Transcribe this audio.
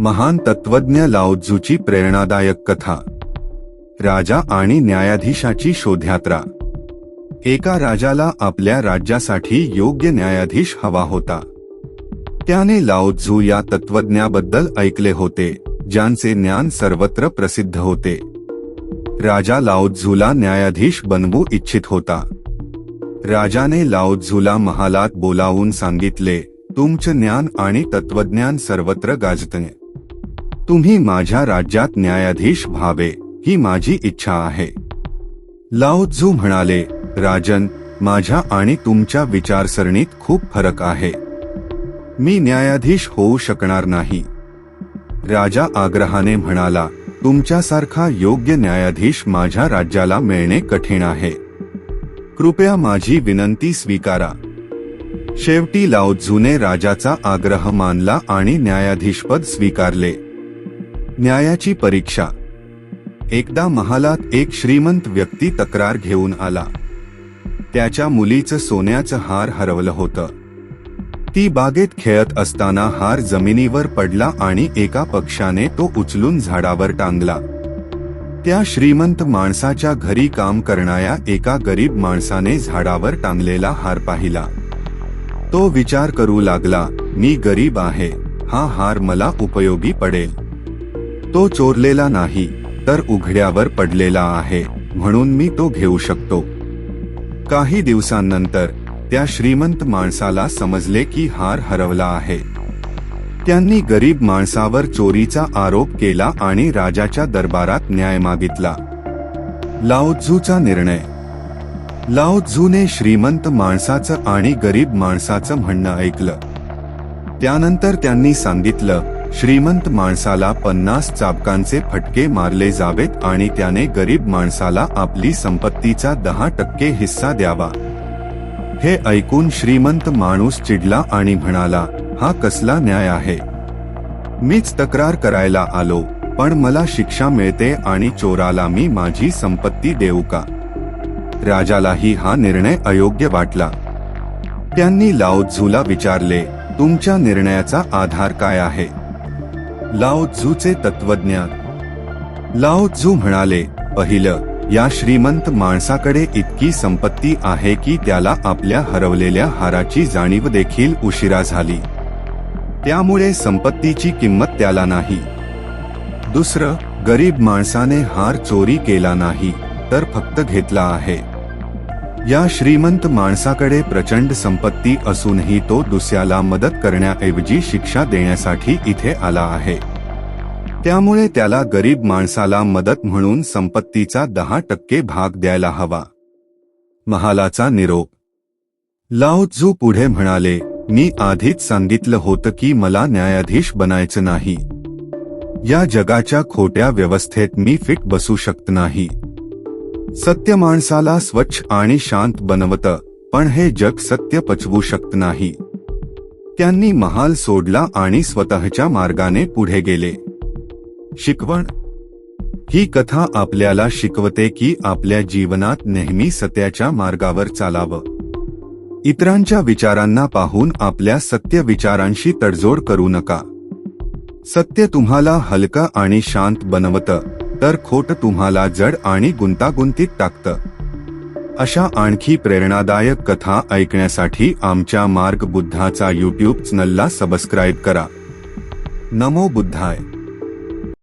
महान तत्वज्ञ लाओत्झूची प्रेरणादायक कथा. राजा आणि न्यायाधीशाची शोधयात्रा. एका राजाला आपल्या राज्यासाठी योग्य न्यायाधीश हवा होता. त्याने लाओत्झू या तत्वज्ञाबद्दल ऐकले होते ज्यांचे ज्ञान सर्वत्र प्रसिद्ध होते. राजा लाओत्झूला न्यायाधीश बनवू इच्छित होता. राजाने लाओत्झूला महालात बोलावून सांगितले तुमचं ज्ञान आणि तत्वज्ञान सर्वत्र गाजतने तुम्ही माझ्या राज्यात न्यायाधीश व्हावे ही माझी इच्छा आहे. लाओत्झू म्हणाले राजन माझ्या आणि तुमच्या विचारसरणीत खूप फरक आहे. मी न्यायाधीश होऊ शकणार नाही. राजा आग्रहाने म्हणाला तुमच्यासारखा योग्य न्यायाधीश माझ्या राज्याला मिळणे कठीण आहे. कृपया माझी विनंती स्वीकारा. शेवटी लाओत्झूने राजाचा आग्रह मानला आणि न्यायाधीशपद स्वीकारले. न्यायाची परीक्षा. एकदा महालात एक श्रीमंत व्यक्ती तक्रार घेऊन आला. त्याच्या मुलीचं सोन्याचं हार हरवलं होतं. ती बागेत खेळत असताना हार जमिनीवर पडला आणि एका पक्षाने तो उचलून झाडावर टांगला. त्या श्रीमंत माणसाच्या घरी काम करणाऱ्या एका गरीब माणसाने झाडावर टांगलेला हार पाहिला. तो विचार करू लागला मी गरीब आहे. हा हार मला उपयोगी पडेल. तो चोरलेला नाही तर उघड्यावर पडलेला आहे म्हणून मी तो घेऊ शकतो. काही दिवसांनंतर त्या श्रीमंत माणसाला समजले की हार हरवला आहे. त्यांनी गरीब माणसावर चोरीचा आरोप केला आणि राजाच्या दरबारात न्याय मागितला. लाओत्झूचा निर्णय. लाओत्झूने श्रीमंत माणसाचं आणि गरीब माणसाचं म्हणणं ऐकलं. त्यानंतर त्यांनी सांगितलं श्रीमंत माणसाला पन्नास चाबकांचे फटके मारले जावेत आणि त्याने गरीब माणसाला आपली संपत्तीचा दहा टक्के हिस्सा द्यावा. हे ऐकून श्रीमंत माणूस चिडला आणि म्हणाला हा कसला न्याय आहे. मीच तक्रार करायला आलो पण मला शिक्षा मिळते आणि चोराला मी माझी संपत्ती देऊ का? राजालाही हा निर्णय अयोग्य वाटला. त्यांनी लाओत्झूला विचारले तुमच्या निर्णयाचा आधार काय आहे? लाओत्झूचे तत्वज्ञान लाओत्झू म्हणाले पहिलं या श्रीमंत माणसाकडे इतकी संपत्ती आहे की त्याला आपल्या हरवलेल्या हाराची जाणीव देखील उशिरा झाली. त्यामुळे संपत्तीची किंमत त्याला नाही. दुसरं गरीब माणसाने हार चोरी केला नाही तर फक्त घेतला आहे. या श्रीमंत माणसाकडे प्रचंड संपत्ती असूनही तो दुसऱ्याला मदत करण्याऐवजी शिक्षा देण्यासाठी इथे आला आहे. त्यामुळे त्याला गरीब माणसाला मदत म्हणून संपत्तीचा दहा टक्के भाग द्यायला हवा. महालाचा निरोप. लाओत्झू पुढे म्हणाले मी आधीच सांगितलं होतं की मला न्यायाधीश बनायचं नाही. या जगाच्या खोट्या व्यवस्थेत मी फिट बसू शकत नाही. सत्य माणसाला स्वच्छ आणि शांत बनवतं पण हे जग सत्य पचवू शकत नाही. त्यांनी महाल सोडला आणि स्वतःच्या मार्गाने पुढे गेले. शिकवण. ही कथा आपल्याला शिकवते की आपल्या जीवनात नेहमी सत्याच्या मार्गावर चालावं. इतरांच्या विचारांना पाहून आपल्या सत्य विचारांशी तडजोड करू नका. सत्य तुम्हाला हलका आणि शांत बनवतं. तर खोट तुम्हाला जड आणि गुंतागुंतीत टाकतं. अशा आणखी प्रेरणादायक कथा ऐकण्यासाठी आमच्या मार्ग बुद्धाचा युट्यूब चॅनलला सबस्क्राईब करा. नमो बुद्धाय.